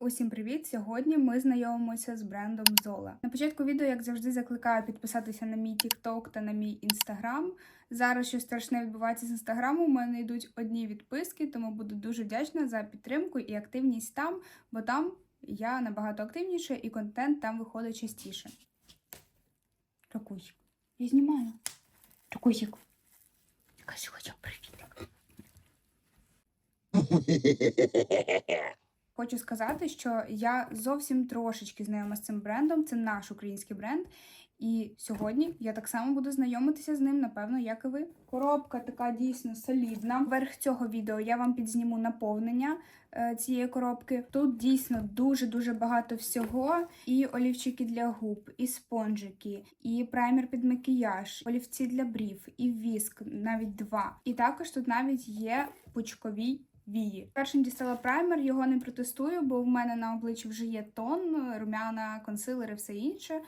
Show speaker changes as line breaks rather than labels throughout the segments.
Усім привіт! Сьогодні ми знайомимося з брендом Zola. На початку відео, як завжди, закликаю підписатися на мій TikTok та на мій Instagram. Зараз щось страшне відбувається з інстаграму. У мене йдуть одні відписки, тому буду дуже вдячна за підтримку і активність там, бо там я набагато активніше і контент там виходить частіше. Ракусик. Я знімаю. Ракусик. Кажи хоча привіт. Хочу сказати, що я зовсім трошечки знайома з цим брендом. Це наш український бренд. І сьогодні я так само буду знайомитися з ним, напевно, як і ви. Коробка така дійсно солідна. Вверх цього відео я вам підзніму наповнення е, цієї коробки. Тут дійсно дуже-дуже багато всього. І олівчики для губ, і спонжики, і праймер під макіяж, олівці для брів, і віск, навіть два. І також тут навіть є пучкові вії. Першим дістала праймер, його не протестую, бо в мене на обличчі вже є тон, румяна, консилери, все інше.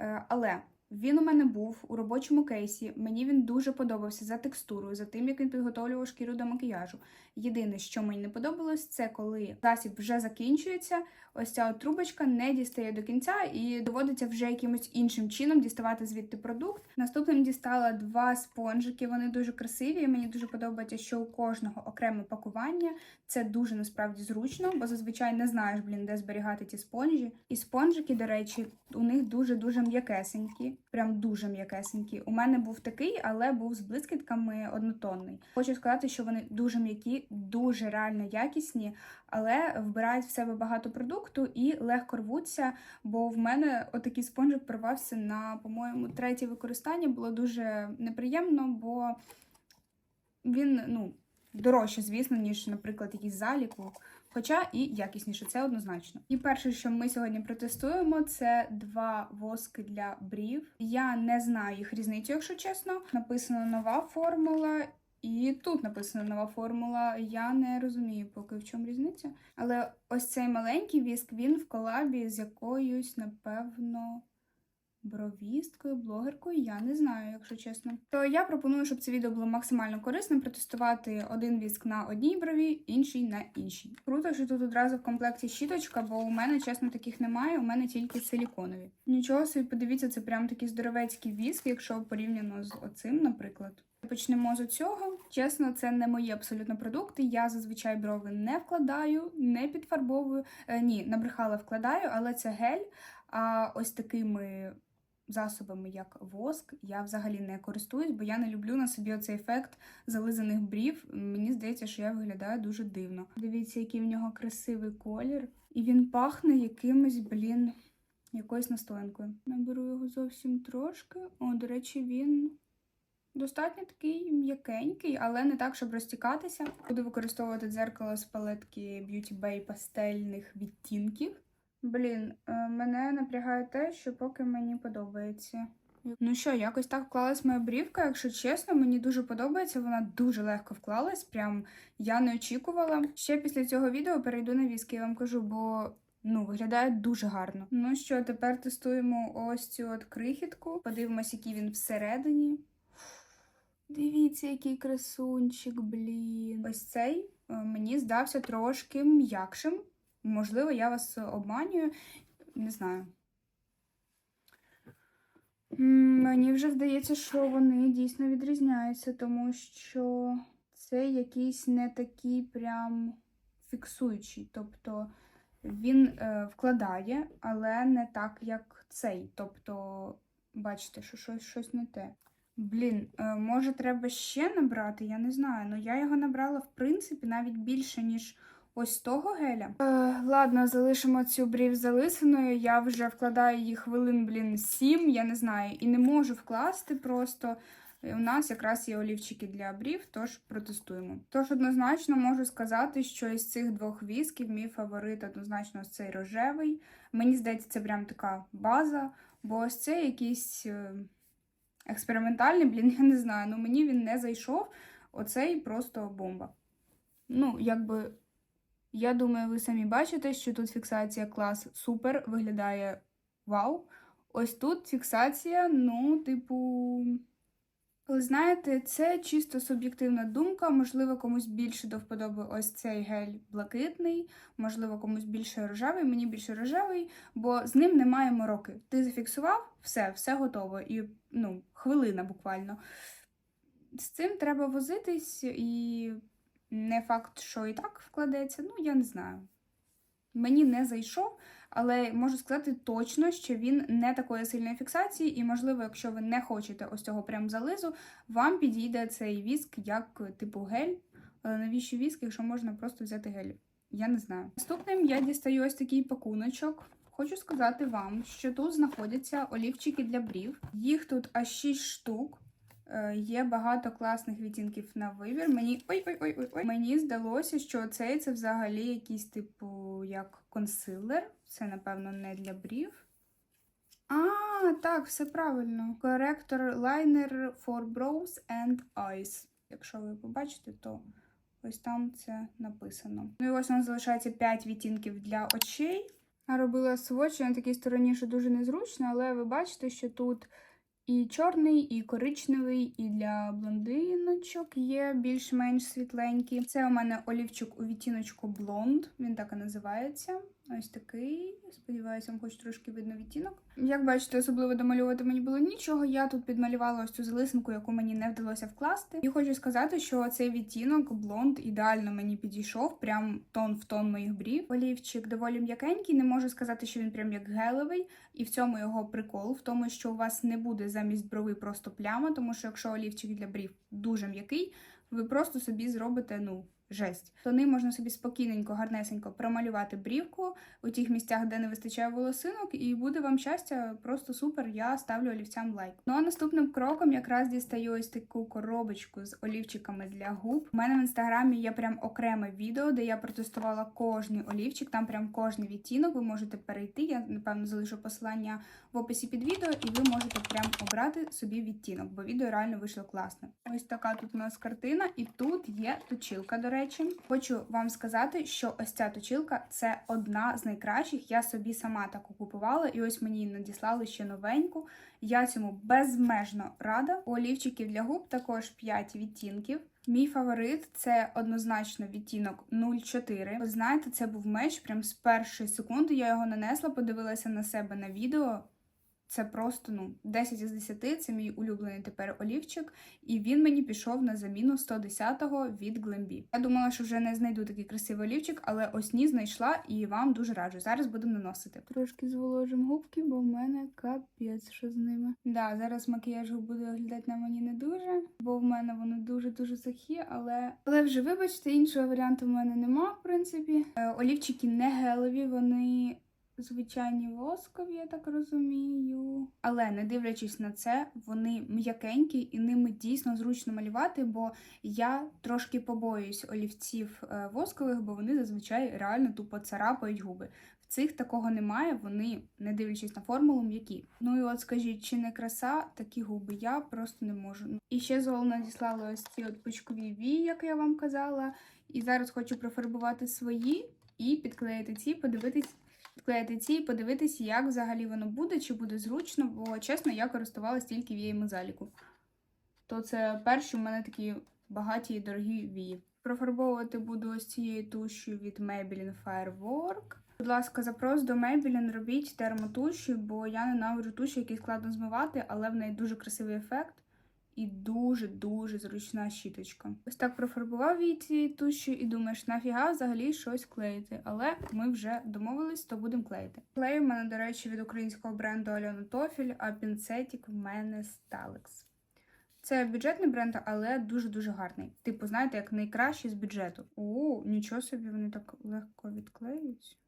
Е, Але він у мене був у робочому кейсі. Мені він дуже подобався за текстурою, за тим, як він підготовлював шкіру до макіяжу. Єдине, що мені не подобалось, це коли засіб вже закінчується. Ось ця от трубочка не дістає до кінця і доводиться вже якимось іншим чином діставати звідти продукт. Наступним дістала два спонжики. Вони дуже красиві. і Мені дуже подобається, що у кожного окреме пакування. Це дуже насправді зручно, бо зазвичай не знаєш, блін, де зберігати ті спонжі. І спонжики, до речі, у них дуже дуже м'якесенькі, прям дуже м'якесенькі. У мене був такий, але був з блискітками однотонний. Хочу сказати, що вони дуже м'які, дуже реально якісні, але вбирають в себе багато продукту і легко рвуться. Бо в мене отакий спонжик порвався на, по-моєму, третє використання. Було дуже неприємно, бо він, ну. Дорожче, звісно, ніж, наприклад, якийсь заліку, хоча і якісніше, це однозначно. І перше, що ми сьогодні протестуємо, це два воски для брів. Я не знаю їх різницю, якщо чесно. Написано нова формула, і тут написано нова формула. Я не розумію, поки в чому різниця. Але ось цей маленький віск він в колабі з якоюсь, напевно. Бровісткою, блогеркою, я не знаю, якщо чесно. То я пропоную, щоб це відео було максимально корисним, протестувати один віск на одній брові, інший на іншій. Круто, що тут одразу в комплекті щіточка, бо у мене, чесно, таких немає, у мене тільки силіконові. Нічого собі, подивіться, це прям такий здоровецький віск, якщо порівняно з оцим, наприклад. Почнемо з цього. Чесно, це не мої абсолютно продукти. Я зазвичай брови не вкладаю, не підфарбовую. Е, ні, набрехала вкладаю, але це гель. А ось такими засобами, як воск, я взагалі не користуюсь, бо я не люблю на собі оцей ефект зализаних брів. Мені здається, що я виглядаю дуже дивно. Дивіться, який в нього красивий колір. І він пахне якимось, блін, якоюсь настоянкою. Наберу його зовсім трошки. О, до речі, він. Достатньо такий м'якенький, але не так, щоб розтікатися. Буду використовувати дзеркало з палетки Beauty Bay пастельних відтінків. Блін, е, мене напрягає те, що поки мені подобається. Ну що, якось так вклалась моя брівка, якщо чесно, мені дуже подобається, вона дуже легко вклалась, прям я не очікувала. Ще після цього відео перейду на віски, я вам кажу, бо ну, виглядає дуже гарно. Ну що, тепер тестуємо ось цю от крихітку. Подивимось, який він всередині. Дивіться, який красунчик, блін. Ось цей е, мені здався трошки м'якшим. Можливо, я вас обманюю, не знаю. Мені вже здається, що вони дійсно відрізняються, тому що це якийсь не такий прям фіксуючий. Тобто він е, вкладає, але не так, як цей. Тобто, бачите, що щось, щось не те. Блін, е, може, треба ще набрати? Я не знаю. Ну я його набрала, в принципі, навіть більше, ніж ось того геля. Е, ладно, залишимо цю брів залисаною. Я вже вкладаю її хвилин, блін, сім, я не знаю, і не можу вкласти просто. У нас якраз є олівчики для брів, тож протестуємо. Тож однозначно можу сказати, що із цих двох вісків мій фаворит однозначно ось цей рожевий. Мені здається, це прям така база, бо ось цей якийсь е, експериментальний, блін, я не знаю. Ну мені він не зайшов. Оцей просто бомба. Ну, якби я думаю, ви самі бачите, що тут фіксація клас супер, виглядає вау. Ось тут фіксація, ну, типу, Але знаєте, це чисто суб'єктивна думка. Можливо, комусь більше до вподоби ось цей гель блакитний, можливо, комусь більше рожевий, мені більше рожевий, бо з ним немає мороки. Ти зафіксував, все, все готово. І ну, хвилина буквально. З цим треба возитись, і не факт, що і так вкладеться, ну я не знаю. Мені не зайшов, але можу сказати точно, що він не такої сильної фіксації, і, можливо, якщо ви не хочете ось цього прям зализу, вам підійде цей віск як типу гель. Але навіщо віск, якщо можна просто взяти гель? Я не знаю. Наступним я дістаю ось такий пакуночок. Хочу сказати вам, що тут знаходяться олівчики для брів. Їх тут аж 6 штук. Е, Є багато класних відтінків на вибір. Мені ой, ой. Мені здалося, що цей це взагалі якийсь типу як консилер. Це, напевно, не для брів. А, так, все правильно. Коректор лайнер for brows and eyes. Якщо ви побачите, то ось там це написано. Ну і ось у нас залишається 5 відтінків для очей. Я робила сводчі на такій стороні, що дуже незручно, але ви бачите, що тут і чорний, і коричневий, і для блондиночок є більш-менш світленькі. Це у мене олівчик у відтіночку блонд, він так і називається. Ось такий. Сподіваюся, вам хоч трошки видно відтінок. Як бачите, особливо домалювати мені було нічого. Я тут підмалювала ось цю залисинку, яку мені не вдалося вкласти. І хочу сказати, що цей відтінок блонд ідеально мені підійшов, прям тон в тон моїх брів. Олівчик доволі м'якенький, не можу сказати, що він прям як гелевий, і в цьому його прикол, в тому, що у вас не буде замість брови просто пляма, тому що якщо олівчик для брів дуже м'який, ви просто собі зробите, ну. Жесть. Тони можна собі спокійненько, гарнесенько промалювати брівку у тих місцях, де не вистачає волосинок, і буде вам щастя, просто супер. Я ставлю олівцям лайк. Ну а наступним кроком якраз дістаю ось таку коробочку з олівчиками для губ. У мене в інстаграмі є прям окреме відео, де я протестувала кожний олівчик, там прям кожний відтінок. Ви можете перейти. Я напевно залишу посилання в описі під відео, і ви можете прям обрати собі відтінок, бо відео реально вийшло класно. Ось така тут у нас картина, і тут є точилка, до речі. Хочу вам сказати, що ось ця точилка це одна з найкращих. Я собі сама таку купувала, і ось мені надіслали ще новеньку. Я цьому безмежно рада. У олівчиків для губ також 5 відтінків. Мій фаворит це однозначно відтінок 04. Ви знаєте, це був меч прям з першої секунди. Я його нанесла, подивилася на себе на відео. Це просто ну 10 із 10, це мій улюблений тепер олівчик, і він мені пішов на заміну 110-го від Glambi. Я думала, що вже не знайду такий красивий олівчик, але ось ні знайшла і вам дуже раджу. Зараз будемо наносити. Трошки зволожимо губки, бо в мене капець, що з ними. Да, зараз макіяж буде виглядати на мені не дуже, бо в мене вони дуже-дуже сухі, але але вже вибачте, іншого варіанту в мене нема, в принципі. Е, олівчики не гелеві, вони звичайні воскові, я так розумію. Але не дивлячись на це, вони м'якенькі і ними дійсно зручно малювати, бо я трошки побоююсь олівців е, воскових, бо вони зазвичай реально тупо царапають губи. В цих такого немає, вони, не дивлячись на формулу, м'які. Ну і от скажіть, чи не краса такі губи? Я просто не можу. І ще Зол надіслала ось ці от пучкові вії, як я вам казала. І зараз хочу профарбувати свої і підклеїти ці, подивитись відклеїти ці і подивитись, як взагалі воно буде, чи буде зручно, бо чесно, я користувалась тільки віями заліку. То це перші у мене такі багаті і дорогі вії. Профарбовувати буду ось цією тушю від Maybelline Firework. Будь ласка, запрос до Maybelline робіть термотуші, бо я ненавиджу туші, які складно змивати, але в неї дуже красивий ефект і дуже-дуже зручна щіточка. Ось так профарбував її цією тушю і думаєш, нафіга взагалі щось клеїти. Але ми вже домовились, то будемо клеїти. Клей у мене, до речі, від українського бренду Альона Тофіль, а пінцетик в мене Stalex. Це бюджетний бренд, але дуже-дуже гарний. Типу, знаєте, як найкращий з бюджету. О, нічого собі, вони так легко відклеюють.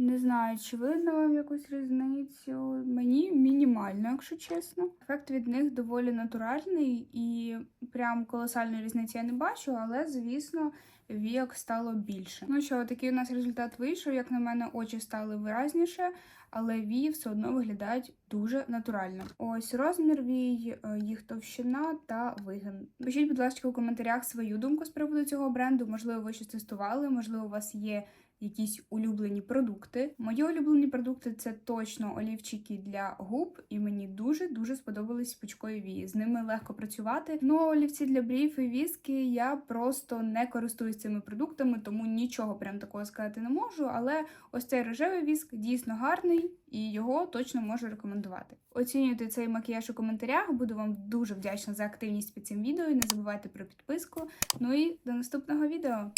Не знаю, чи видно вам якусь різницю. Мені мінімально, якщо чесно. Ефект від них доволі натуральний і прям колосальної різниці я не бачу, але, звісно, вік стало більше. Ну що, такий у нас результат вийшов. Як на мене, очі стали виразніше, але вії все одно виглядають дуже натурально. Ось розмір вій, е, їх товщина та вигин. Пишіть, будь ласка, у коментарях свою думку з приводу цього бренду. Можливо, ви щось тестували, можливо, у вас є якісь улюблені продукти. Мої улюблені продукти це точно олівчики для губ, і мені дуже дуже сподобались пучкові вії. З ними легко працювати. Ну а олівці для брів і віски я просто не користуюсь цими продуктами, тому нічого прям такого сказати не можу. Але ось цей рожевий віск дійсно гарний і його точно можу рекомендувати. Оцінюйте цей макіяж у коментарях. Буду вам дуже вдячна за активність під цим відео. Не забувайте про підписку. Ну і до наступного відео.